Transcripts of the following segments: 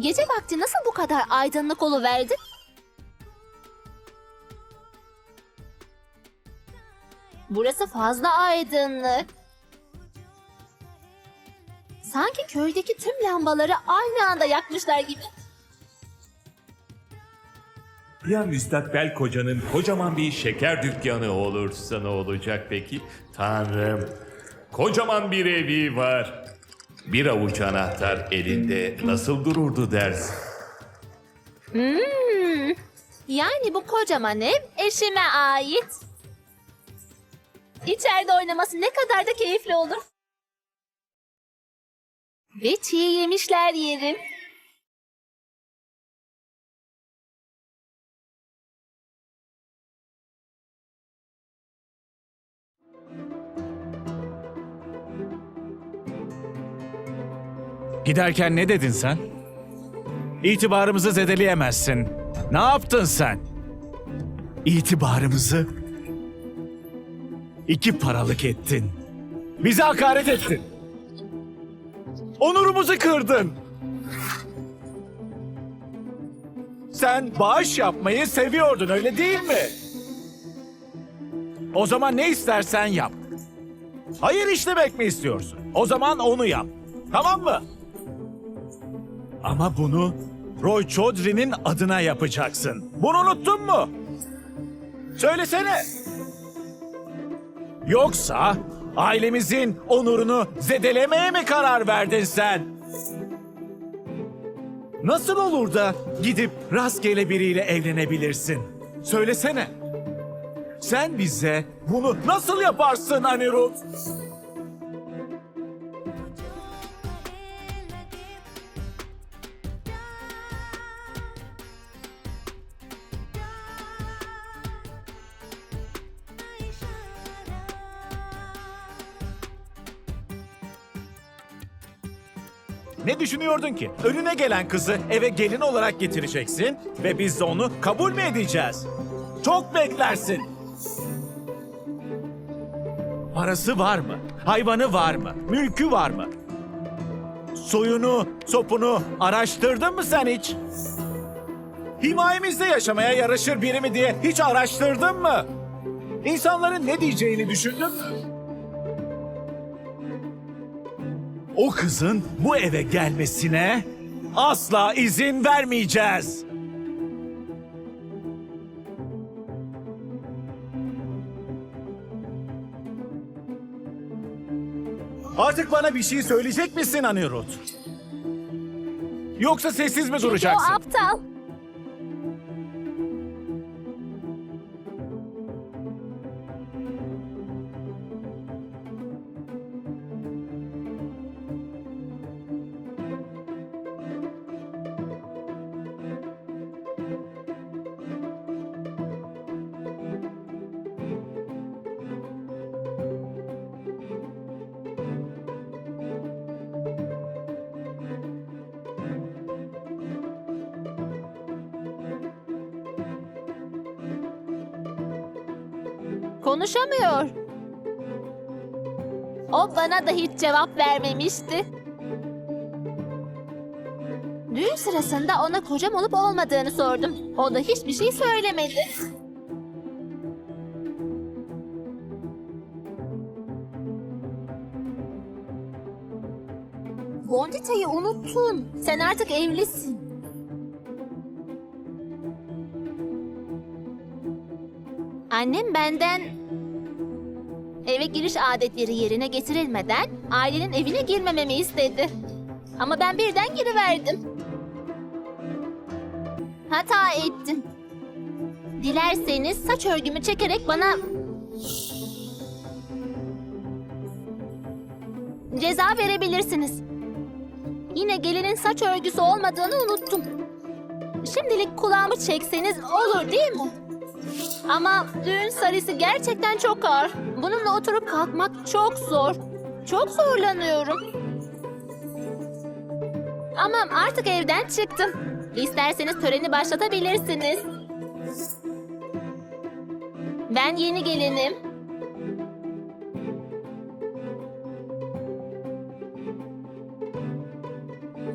Gece vakti nasıl bu kadar aydınlık oluverdi? Burası fazla aydınlık. Sanki köydeki tüm lambaları aynı anda yakmışlar gibi. Ya müstakbel kocanın kocaman bir şeker dükkanı olursa ne olacak peki? Tanrım, kocaman bir evi var. Bir avuç anahtar elinde nasıl dururdu dersin? Hmm. Yani bu kocaman ev eşime ait. İçeride oynaması ne kadar da keyifli olur. Ve çiğ yemişler yerim. Giderken ne dedin sen? İtibarımızı zedeleyemezsin. Ne yaptın sen? İtibarımızı iki paralık ettin. Bize hakaret ettin. Onurumuzu kırdın. Sen bağış yapmayı seviyordun öyle değil mi? O zaman ne istersen yap. Hayır işlemek mi istiyorsun? O zaman onu yap. Tamam mı? Ama bunu Roy Chaudhry'nin adına yapacaksın. Bunu unuttun mu? Söylesene. Yoksa ailemizin onurunu zedelemeye mi karar verdin sen? Nasıl olur da gidip rastgele biriyle evlenebilirsin? Söylesene. Sen bize bunu nasıl yaparsın Anirudh? Ne düşünüyordun ki? Önüne gelen kızı eve gelin olarak getireceksin ve biz de onu kabul mü edeceğiz? Çok beklersin. Parası var mı? Hayvanı var mı? Mülkü var mı? Soyunu, sopunu araştırdın mı sen hiç? Himayemizde yaşamaya yaraşır biri mi diye hiç araştırdın mı? İnsanların ne diyeceğini düşündün mü? O kızın bu eve gelmesine asla izin vermeyeceğiz. Artık bana bir şey söyleyecek misin Anirudh? Yoksa sessiz mi Çünkü duracaksın? o aptal. Konuşamıyor. O bana da hiç cevap vermemişti. Düğün sırasında ona kocam olup olmadığını sordum. O da hiçbir şey söylemedi. Bondita'yı unuttun. Sen artık evlisin. Annem benden eve giriş adetleri yerine getirilmeden ailenin evine girmememi istedi. Ama ben birden giriverdim. Hata ettim. Dilerseniz saç örgümü çekerek bana ceza verebilirsiniz. Yine gelinin saç örgüsü olmadığını unuttum. Şimdilik kulağımı çekseniz olur değil mi? Ama düğün sarısı gerçekten çok ağır. Bununla oturup kalkmak çok zor. Çok zorlanıyorum. Ama artık evden çıktım. İsterseniz töreni başlatabilirsiniz. Ben yeni gelinim.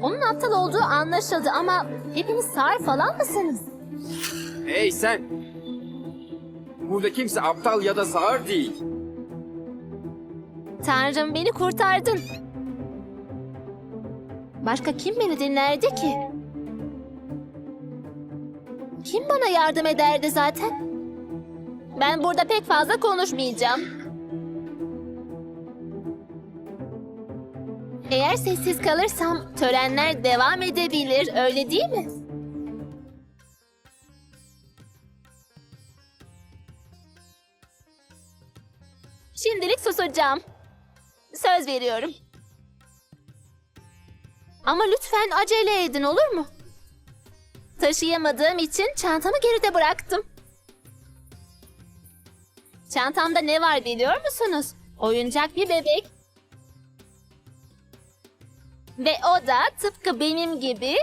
Onun aptal olduğu anlaşıldı ama hepiniz sağır falan mısınız? Hey sen! Burada kimse aptal ya da sağır değil. Tanrım beni kurtardın. Başka kim beni dinlerdi ki? Kim bana yardım ederdi zaten? Ben burada pek fazla konuşmayacağım. Eğer sessiz kalırsam törenler devam edebilir, öyle değil mi? Şimdilik susacağım. Söz veriyorum. Ama lütfen acele edin olur mu? Taşıyamadığım için çantamı geride bıraktım. Çantamda ne var biliyor musunuz? Oyuncak bir bebek. Ve o da tıpkı benim gibi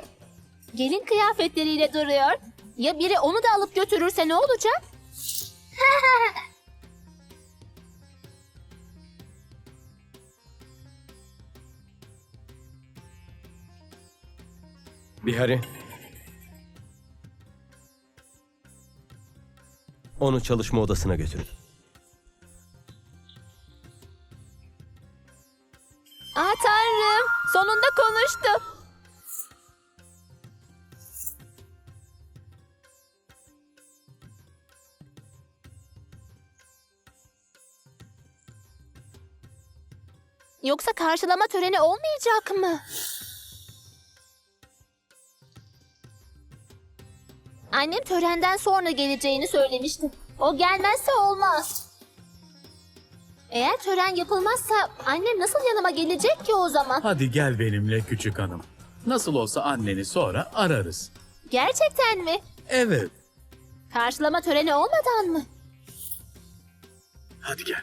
gelin kıyafetleriyle duruyor. Ya biri onu da alıp götürürse ne olacak? Bihari. Onu çalışma odasına götürün. Ah tanrım sonunda konuştu. Yoksa karşılama töreni olmayacak mı? Annem törenden sonra geleceğini söylemişti. O gelmezse olmaz. Eğer tören yapılmazsa annem nasıl yanıma gelecek ki o zaman? Hadi gel benimle küçük hanım. Nasıl olsa anneni sonra ararız. Gerçekten mi? Evet. Karşılama töreni olmadan mı? Hadi gel.